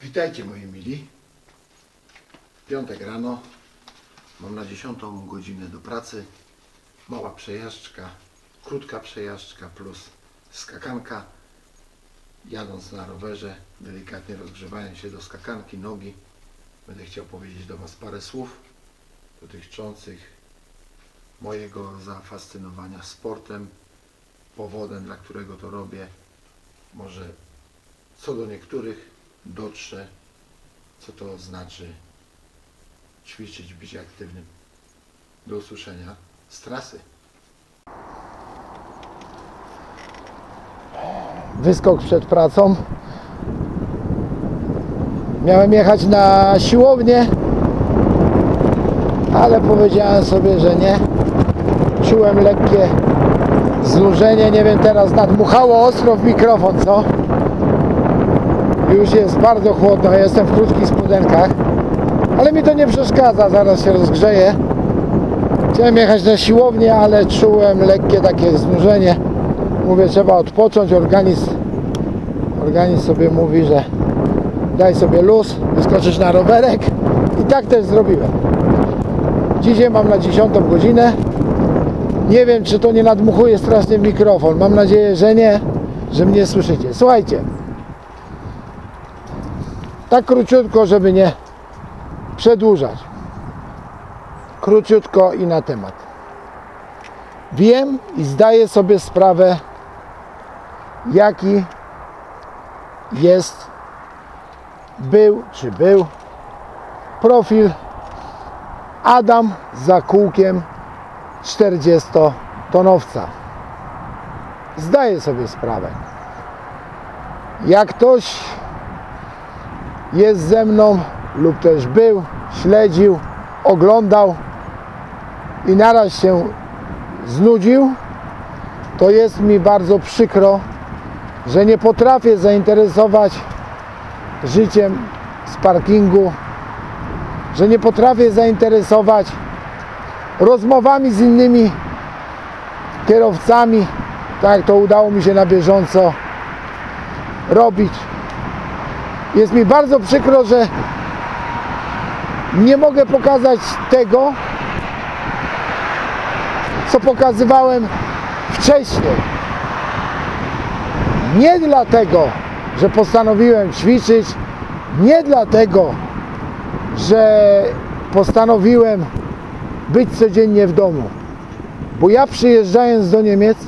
Witajcie moi mili. Piątek rano. Mam na 10 godzinę do pracy. Mała przejażdżka, krótka przejażdżka plus skakanka. Jadąc na rowerze, delikatnie rozgrzewając się do skakanki, nogi, będę chciał powiedzieć do Was parę słów dotyczących mojego zafascynowania sportem, powodem, dla którego to robię. Może co do niektórych dotrze, co to znaczy ćwiczyć, być aktywnym. Do usłyszenia z trasy. wyskok przed pracą. Miałem jechać na siłownię, ale powiedziałem sobie, że nie. Czułem lekkie znużenie, nie wiem, teraz nadmuchało ostro w mikrofon, co? Już jest bardzo chłodno, jestem w krótkich spodenkach, ale mi to nie przeszkadza, zaraz się rozgrzeję. Chciałem jechać na siłownię, ale czułem lekkie takie znużenie. Mówię, trzeba odpocząć, organizm, organizm sobie mówi, że daj sobie luz, wyskoczysz na rowerek i tak też zrobiłem. Dzisiaj mam na 10 godzinę. Nie wiem, czy to nie nadmuchuje strasznie mikrofon. Mam nadzieję, że nie, że mnie słyszycie. Słuchajcie, tak króciutko, żeby nie przedłużać. Króciutko i na temat. Wiem i zdaję sobie sprawę, jaki jest, był czy był profil Adam za kółkiem 40-tonowca. Zdaję sobie sprawę. Jak ktoś jest ze mną lub też był, śledził, oglądał i naraz się znudził, to jest mi bardzo przykro, że nie potrafię zainteresować życiem z parkingu, że nie potrafię zainteresować rozmowami z innymi kierowcami, tak jak to udało mi się na bieżąco robić. Jest mi bardzo przykro, że nie mogę pokazać tego, co pokazywałem wcześniej. Nie dlatego, że postanowiłem ćwiczyć, nie dlatego, że postanowiłem być codziennie w domu. Bo ja przyjeżdżając do Niemiec,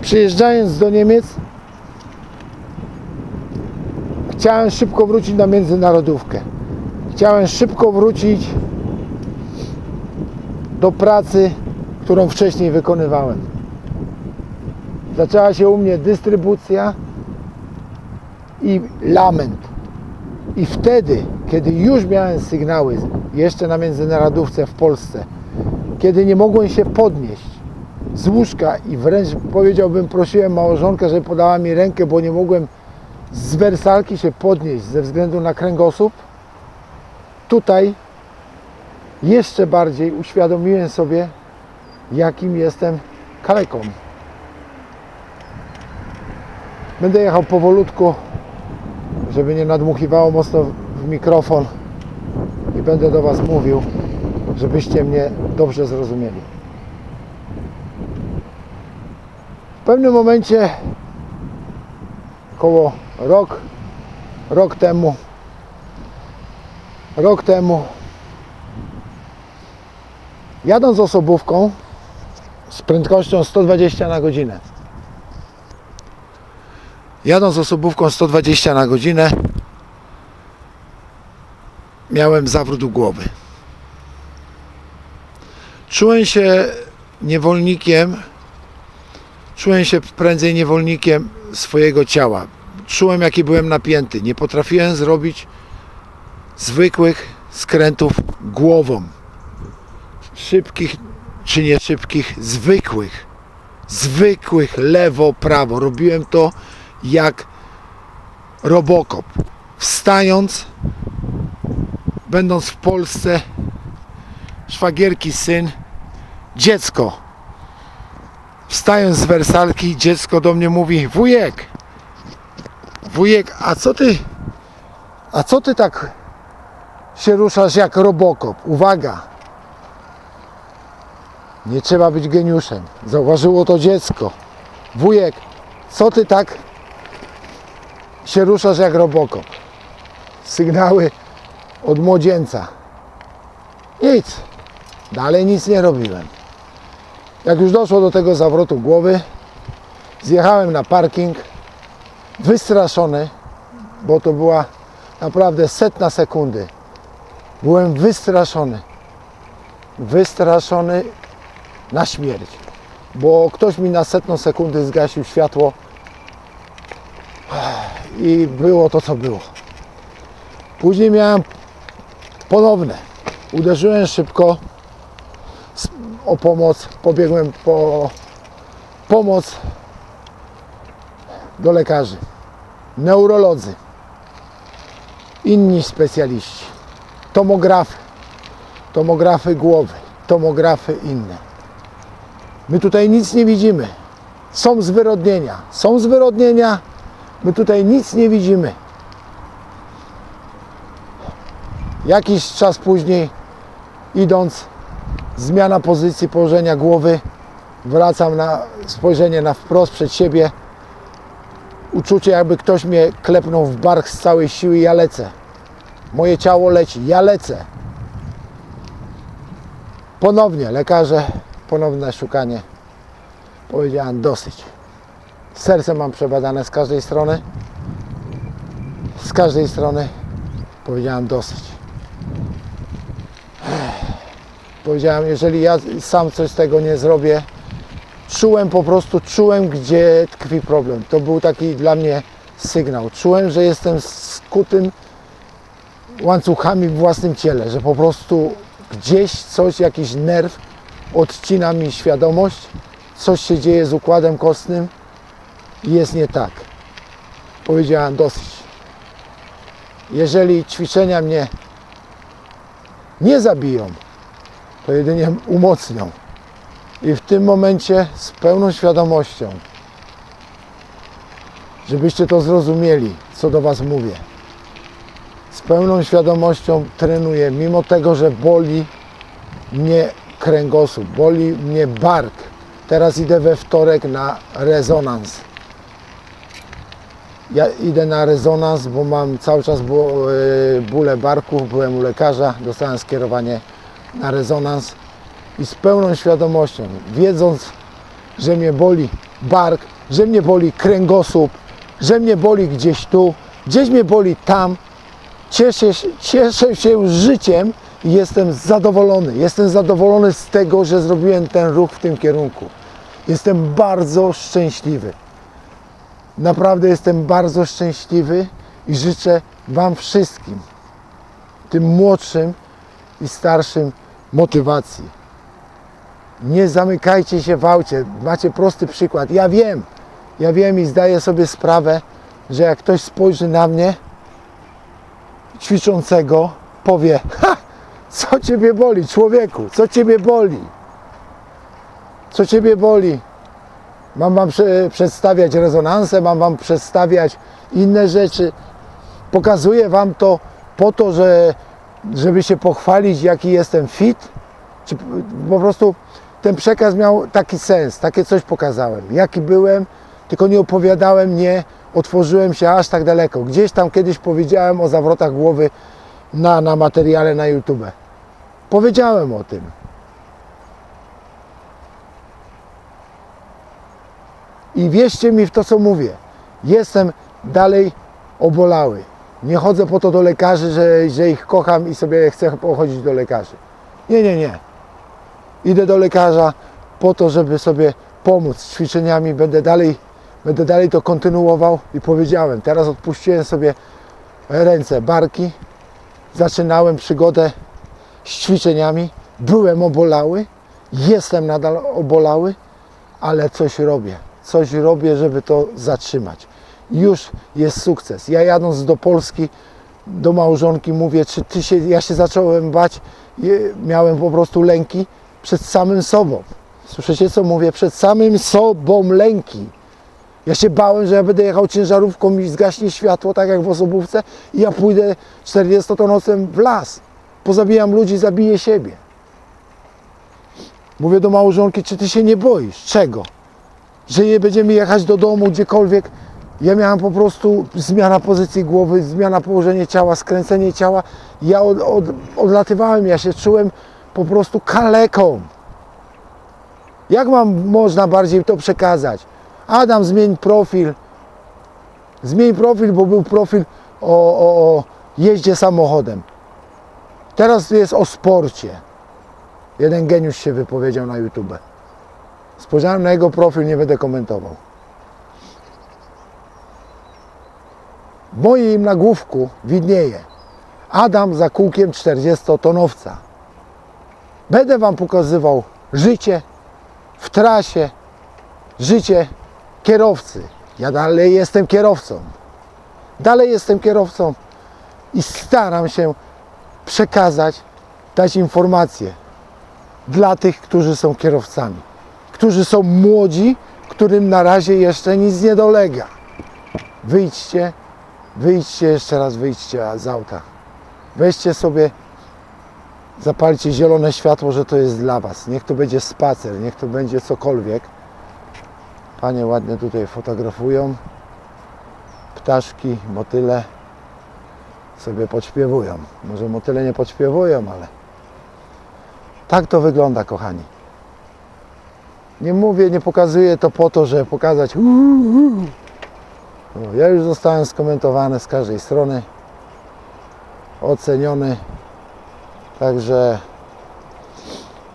przyjeżdżając do Niemiec, chciałem szybko wrócić na międzynarodówkę. Chciałem szybko wrócić do pracy, którą wcześniej wykonywałem. Zaczęła się u mnie dystrybucja i lament. I wtedy, kiedy już miałem sygnały, jeszcze na międzynarodówce w Polsce, kiedy nie mogłem się podnieść z łóżka i wręcz powiedziałbym, prosiłem małżonkę, żeby podała mi rękę, bo nie mogłem z wersalki się podnieść ze względu na kręgosłup, tutaj jeszcze bardziej uświadomiłem sobie, jakim jestem kaleką. Będę jechał powolutku, żeby nie nadmuchiwało mocno w mikrofon i będę do Was mówił, żebyście mnie dobrze zrozumieli. W pewnym momencie, około rok, rok temu, rok temu, jadąc osobówką z prędkością 120 na godzinę, jadąc osobówką 120 na godzinę, miałem zawrót głowy. Czułem się niewolnikiem, czułem się prędzej niewolnikiem swojego ciała. Czułem, jaki byłem napięty. Nie potrafiłem zrobić zwykłych skrętów głową. Szybkich czy nie szybkich, zwykłych. Zwykłych lewo, prawo. Robiłem to jak robokop. Wstając, będąc w Polsce, szwagierki syn, dziecko. Wstając z wersalki, dziecko do mnie mówi, wujek, wujek, a co ty A co ty tak się ruszasz jak robokop? Uwaga! Nie trzeba być geniuszem. Zauważyło to dziecko. Wujek, co ty tak się ruszasz jak robokop? Sygnały od młodzieńca. Nic. Dalej nic nie robiłem. Jak już doszło do tego zawrotu głowy, zjechałem na parking, wystraszony, bo to była naprawdę setna sekundy. Byłem wystraszony. Wystraszony na śmierć, bo ktoś mi na setną sekundy zgasił światło i było to, co było. Później miałem ponowne. Uderzyłem szybko o pomoc, pobiegłem po pomoc do lekarzy, neurolodzy, inni specjaliści, tomografy, tomografy głowy, tomografy inne. My tutaj nic nie widzimy. Są zwyrodnienia, są zwyrodnienia, my tutaj nic nie widzimy. Jakiś czas później, idąc, zmiana pozycji położenia głowy, wracam na spojrzenie na wprost przed siebie. Uczucie, jakby ktoś mnie klepnął w bark z całej siły, ja lecę. Moje ciało leci, ja lecę. Ponownie lekarze, ponowne szukanie. Powiedziałem dosyć. Serce mam przebadane z każdej strony. Z każdej strony powiedziałem dosyć. Powiedziałem, jeżeli ja sam coś z tego nie zrobię, czułem po prostu, czułem gdzie tkwi problem. To był taki dla mnie sygnał. Czułem, że jestem skutym łańcuchami w własnym ciele, że po prostu gdzieś coś, jakiś nerw odcina mi świadomość, coś się dzieje z układem kostnym i jest nie tak. Powiedziałem dosyć. Jeżeli ćwiczenia mnie nie zabiją, to jedynie umocnią. I w tym momencie z pełną świadomością, żebyście to zrozumieli, co do Was mówię. Z pełną świadomością trenuję, mimo tego, że boli mnie kręgosłup, boli mnie bark. Teraz idę we wtorek na rezonans. Ja idę na rezonans, bo mam cały czas e, bóle barku, byłem u lekarza, dostałem skierowanie na rezonans i z pełną świadomością, wiedząc, że mnie boli bark, że mnie boli kręgosłup, że mnie boli gdzieś tu, gdzieś mnie boli tam, cieszę, się- cieszę się życiem i jestem zadowolony. Jestem zadowolony z tego, że zrobiłem ten ruch w tym kierunku. Jestem bardzo szczęśliwy. Naprawdę jestem bardzo szczęśliwy i życzę Wam wszystkim, tym młodszym i starszym, motywacji. Nie zamykajcie się w aucie. Macie prosty przykład. Ja wiem, ja wiem i zdaję sobie sprawę, że jak ktoś spojrzy na mnie, ćwiczącego, powie: Ha! Co ciebie boli, człowieku? Co ciebie boli? Co ciebie boli? Mam wam prze- przedstawiać rezonanse, mam wam przedstawiać inne rzeczy. Pokazuję wam to po to, że, żeby się pochwalić, jaki jestem fit, czy po prostu ten przekaz miał taki sens, takie coś pokazałem. Jaki byłem, tylko nie opowiadałem, nie otworzyłem się aż tak daleko. Gdzieś tam kiedyś powiedziałem o zawrotach głowy na, na materiale na YouTube. Powiedziałem o tym. I wierzcie mi w to, co mówię. Jestem dalej obolały. Nie chodzę po to do lekarzy, że, że ich kocham i sobie chcę pochodzić do lekarzy. Nie, nie, nie. Idę do lekarza po to, żeby sobie pomóc ćwiczeniami. Będę dalej, będę dalej to kontynuował i powiedziałem. Teraz odpuściłem sobie ręce, barki. Zaczynałem przygodę z ćwiczeniami. Byłem obolały. Jestem nadal obolały, ale coś robię. Coś robię, żeby to zatrzymać. Już jest sukces. Ja jadąc do Polski, do małżonki mówię, czy ty się, ja się zacząłem bać, miałem po prostu lęki przed samym sobą. Słyszycie co mówię? Przed samym sobą lęki. Ja się bałem, że ja będę jechał ciężarówką i zgaśnie światło, tak jak w osobówce i ja pójdę 40-tonowcem w las. Pozabijam ludzi, zabiję siebie. Mówię do małżonki, czy ty się nie boisz? Czego? Że je będziemy jechać do domu, gdziekolwiek. Ja miałem po prostu zmiana pozycji głowy, zmiana położenia ciała, skręcenie ciała. Ja od, od, odlatywałem, ja się czułem po prostu kaleką. Jak mam można bardziej to przekazać? Adam, zmień profil. Zmień profil, bo był profil o, o, o jeździe samochodem. Teraz jest o sporcie. Jeden geniusz się wypowiedział na YouTube. Spojrzałem na jego profil, nie będę komentował. W moim nagłówku widnieje Adam za kółkiem 40-tonowca. Będę Wam pokazywał życie w trasie, życie kierowcy. Ja dalej jestem kierowcą. Dalej jestem kierowcą i staram się przekazać, dać informacje dla tych, którzy są kierowcami, którzy są młodzi, którym na razie jeszcze nic nie dolega. Wyjdźcie, wyjdźcie jeszcze raz, wyjdźcie z auta. Weźcie sobie, zapalcie zielone światło, że to jest dla Was. Niech to będzie spacer, niech to będzie cokolwiek. Panie ładnie tutaj fotografują. Ptaszki, motyle sobie podśpiewują. Może motyle nie podśpiewują, ale tak to wygląda, kochani. Nie mówię, nie pokazuję to po to, żeby pokazać. Ja już zostałem skomentowany z każdej strony, oceniony. Także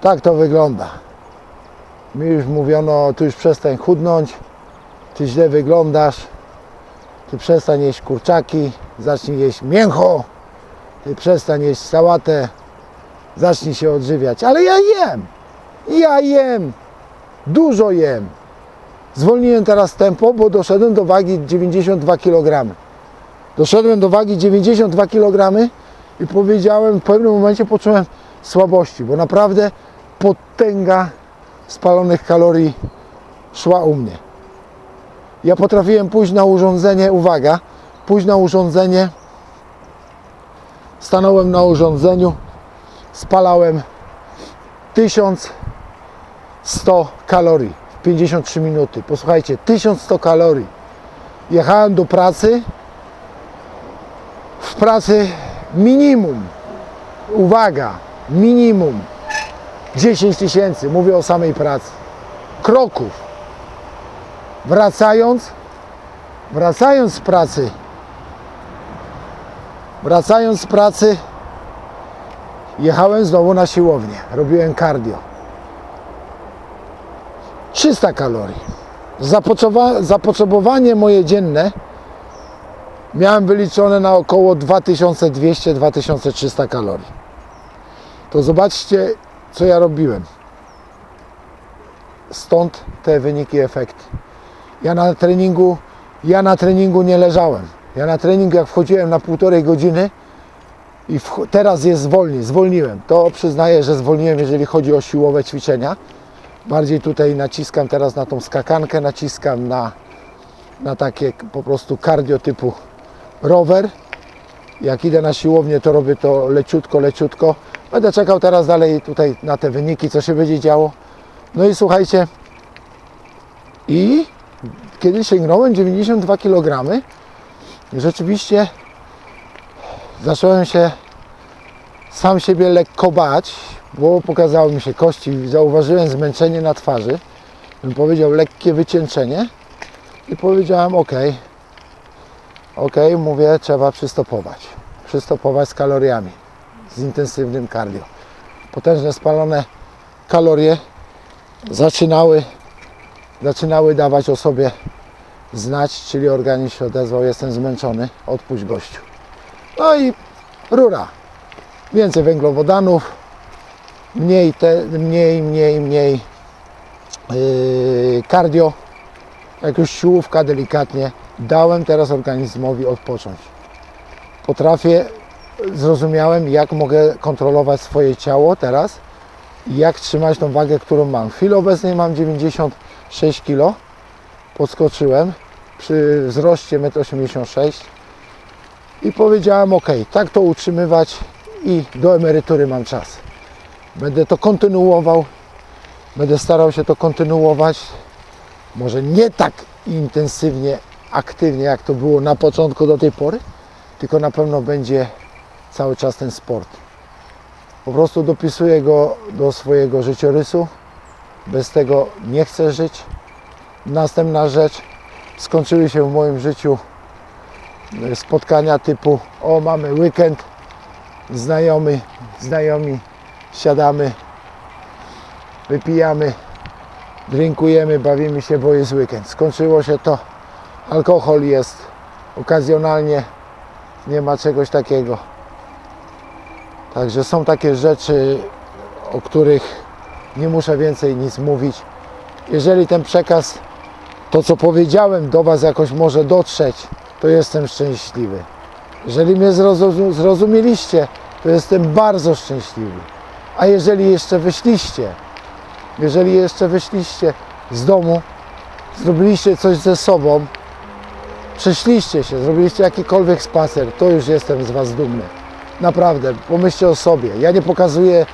tak to wygląda. Mi już mówiono, tu już przestań chudnąć, ty źle wyglądasz, ty przestań jeść kurczaki, zacznij jeść mięcho, ty przestań jeść sałatę, zacznij się odżywiać. Ale ja jem, ja jem, dużo jem. Zwolniłem teraz tempo, bo doszedłem do wagi 92 kg. Doszedłem do wagi 92 kg i powiedziałem, w pewnym momencie poczułem słabości, bo naprawdę potęga spalonych kalorii szła u mnie. Ja potrafiłem pójść na urządzenie, uwaga, pójść na urządzenie, stanąłem na urządzeniu, spalałem 1100 kalorii w 53 minuty. Posłuchajcie, 1100 kalorii. Jechałem do pracy, w pracy minimum, uwaga, minimum 10 tysięcy, mówię o samej pracy, kroków. Wracając, wracając z pracy, wracając z pracy, jechałem znowu na siłownię, robiłem cardio. 300 kalorii. Zapotrzeba- Zapotrzebowanie moje dzienne miałem wyliczone na około 2200-2300 kalorii. To zobaczcie, co ja robiłem. Stąd te wyniki, efekty. Ja na treningu, ja na treningu nie leżałem. Ja na trening jak wchodziłem na półtorej godziny i teraz jest wolniej, zwolniłem. To przyznaję, że zwolniłem, jeżeli chodzi o siłowe ćwiczenia. Bardziej tutaj naciskam teraz na tą skakankę, naciskam na, na takie po prostu cardio typu rower. Jak idę na siłownię, to robię to leciutko, leciutko. Będę czekał teraz dalej tutaj na te wyniki, co się będzie działo. No i słuchajcie, i kiedy sięgnąłem 92 kg, rzeczywiście zacząłem się sam siebie lekko bać, bo pokazały mi się kości, zauważyłem zmęczenie na twarzy, bym powiedział lekkie wycieńczenie i powiedziałem ok, ok, mówię, trzeba przystopować, przystopować z kaloriami, z intensywnym cardio. Potężne spalone kalorie zaczynały, zaczynały dawać o sobie znać, czyli organizm się odezwał, jestem zmęczony, odpuść gościu. No i rura. Więcej węglowodanów, mniej, te, mniej, mniej, mniej yy, cardio. Jak już siłówka delikatnie, dałem teraz organizmowi odpocząć. Potrafię, zrozumiałem jak mogę kontrolować swoje ciało teraz i jak trzymać tą wagę, którą mam. W chwili obecnej mam 96 kg podskoczyłem przy wzroście 1,86 m i powiedziałem ok, tak to utrzymywać i do emerytury mam czas. Będę to kontynuował, będę starał się to kontynuować. Może nie tak intensywnie, aktywnie jak to było na początku do tej pory, tylko na pewno będzie cały czas ten sport. Po prostu dopisuję go do swojego życiorysu. Bez tego nie chcę żyć. Następna rzecz, skończyły się w moim życiu e, spotkania typu o mamy weekend, znajomy, znajomi, siadamy, wypijamy, drinkujemy, bawimy się, bo jest weekend. Skończyło się to, alkohol jest okazjonalnie, nie ma czegoś takiego. Także są takie rzeczy, o których nie muszę więcej nic mówić. Jeżeli ten przekaz, to co powiedziałem do Was jakoś może dotrzeć, to jestem szczęśliwy. Jeżeli mnie zrozum- zrozumieliście, to jestem bardzo szczęśliwy. A jeżeli jeszcze wyszliście, jeżeli jeszcze wyszliście z domu, zrobiliście coś ze sobą, przeszliście się, zrobiliście jakikolwiek spacer, to już jestem z Was dumny. Naprawdę, pomyślcie o sobie. Ja nie pokazuję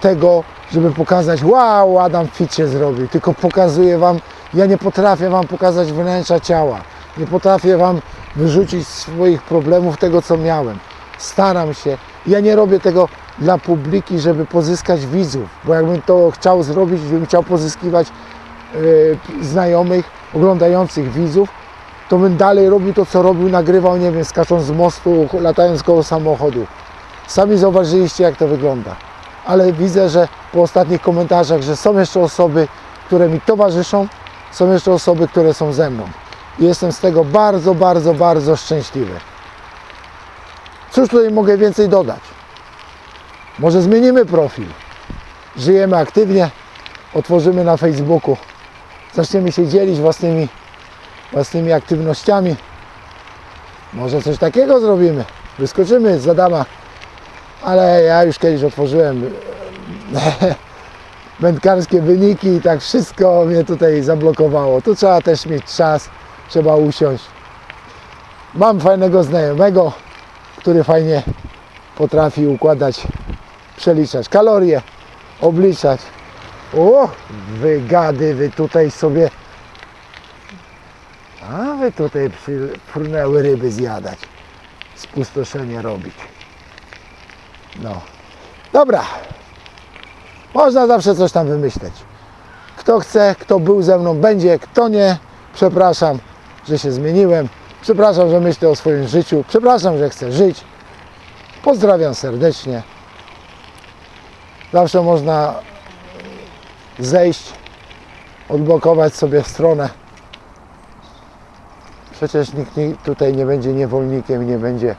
tego, żeby pokazać, wow, Adam fit się zrobił, tylko pokazuję Wam, ja nie potrafię Wam pokazać wnętrza ciała. Nie potrafię Wam wyrzucić swoich problemów tego, co miałem. Staram się. Ja nie robię tego dla publiki, żeby pozyskać widzów, bo jakbym to chciał zrobić, bym chciał pozyskiwać e, znajomych, oglądających widzów, to bym dalej robił to, co robił, nagrywał, nie wiem, skacząc z mostu, latając koło samochodu. Sami zauważyliście, jak to wygląda. Ale widzę, że po ostatnich komentarzach, że są jeszcze osoby, które mi towarzyszą, są jeszcze osoby, które są ze mną. I jestem z tego bardzo, bardzo, bardzo szczęśliwy. Cóż tutaj mogę więcej dodać? Może zmienimy profil. Żyjemy aktywnie, otworzymy na Facebooku, zaczniemy się dzielić własnymi własnymi aktywnościami. Może coś takiego zrobimy. Wyskoczymy z Adama. Ale ja już kiedyś otworzyłem wędkarskie wyniki i tak wszystko mnie tutaj zablokowało. Tu trzeba też mieć czas, trzeba usiąść. Mam fajnego znajomego, który fajnie potrafi układać, przeliczać kalorie, obliczać. O, wy gady, wy tutaj sobie a wy tutaj frunęły ryby zjadać. Spustoszenie robić. No. Dobra. Można zawsze coś tam wymyśleć. Kto chce, kto był ze mną, będzie. Kto nie, przepraszam, że się zmieniłem. Przepraszam, że myślę o swoim życiu. Przepraszam, że chcę żyć. Pozdrawiam serdecznie. Zawsze można zejść, odblokować sobie stronę. Przecież nikt tutaj nie będzie niewolnikiem, nie będzie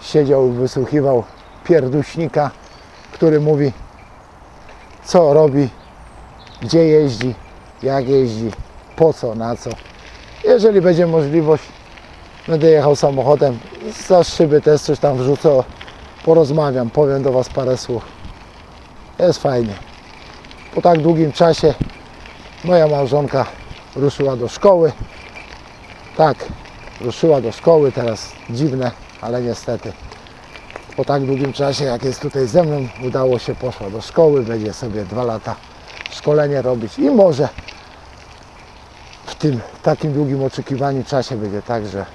siedział wysłuchiwał pierduśnika, który mówi, co robi, gdzie jeździ, jak jeździ, po co, na co. Jeżeli będzie możliwość, będę jechał samochodem, za szyby też coś tam wrzucę, porozmawiam, powiem do Was parę słów. Jest fajnie. Po tak długim czasie moja małżonka ruszyła do szkoły. Tak, ruszyła do szkoły, teraz dziwne, ale niestety po tak długim czasie, jak jest tutaj ze mną, udało się, poszła do szkoły, będzie sobie dwa lata szkolenie robić i może w tym takim długim oczekiwaniu czasie będzie tak, że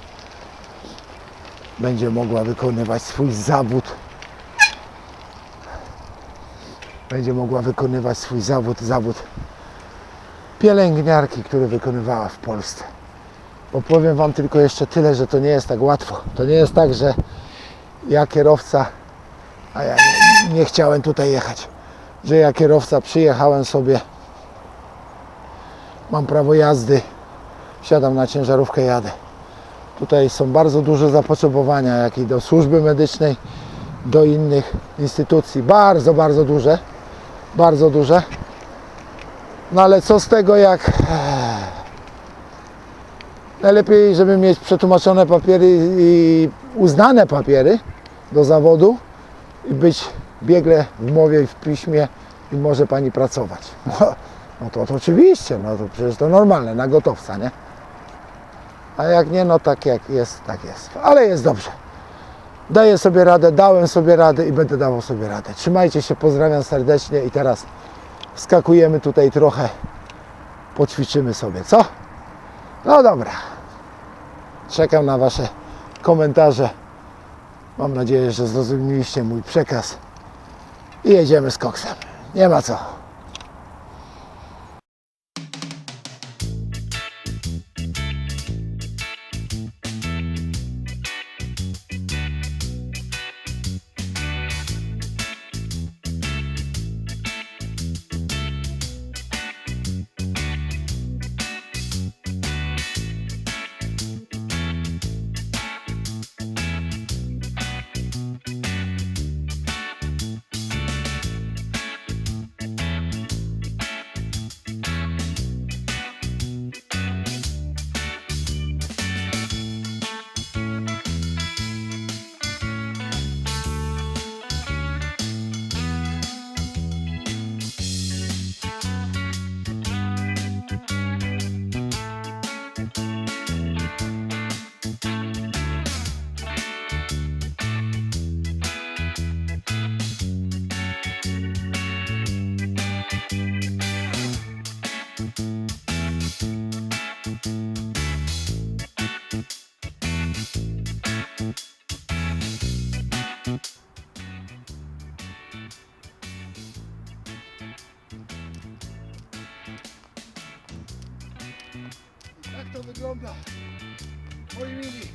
będzie mogła wykonywać swój zawód. Będzie mogła wykonywać swój zawód, zawód pielęgniarki, który wykonywała w Polsce. Bo powiem Wam tylko jeszcze tyle, że to nie jest tak łatwo. To nie jest tak, że ja kierowca, a ja nie, nie chciałem tutaj jechać, że ja kierowca przyjechałem sobie, mam prawo jazdy, siadam na ciężarówkę, jadę. Tutaj są bardzo duże zapotrzebowania, jak i do służby medycznej, do innych instytucji. Bardzo, bardzo duże. Bardzo duże. No ale co z tego, jak Najlepiej, żeby mieć przetłumaczone papiery i uznane papiery do zawodu i być biegle w mowie i w piśmie i może Pani pracować. no to, to oczywiście, no to przecież to normalne, na gotowca, nie? A jak nie, no tak jak jest, tak jest. Ale jest dobrze. Daję sobie radę, dałem sobie radę i będę dawał sobie radę. Trzymajcie się, pozdrawiam serdecznie i teraz wskakujemy tutaj trochę, poćwiczymy sobie, co? No dobra. Czekam na Wasze komentarze. Mam nadzieję, że zrozumieliście mój przekaz. I jedziemy z koksem. Nie ma co. Jak to wygląda? Moi mili.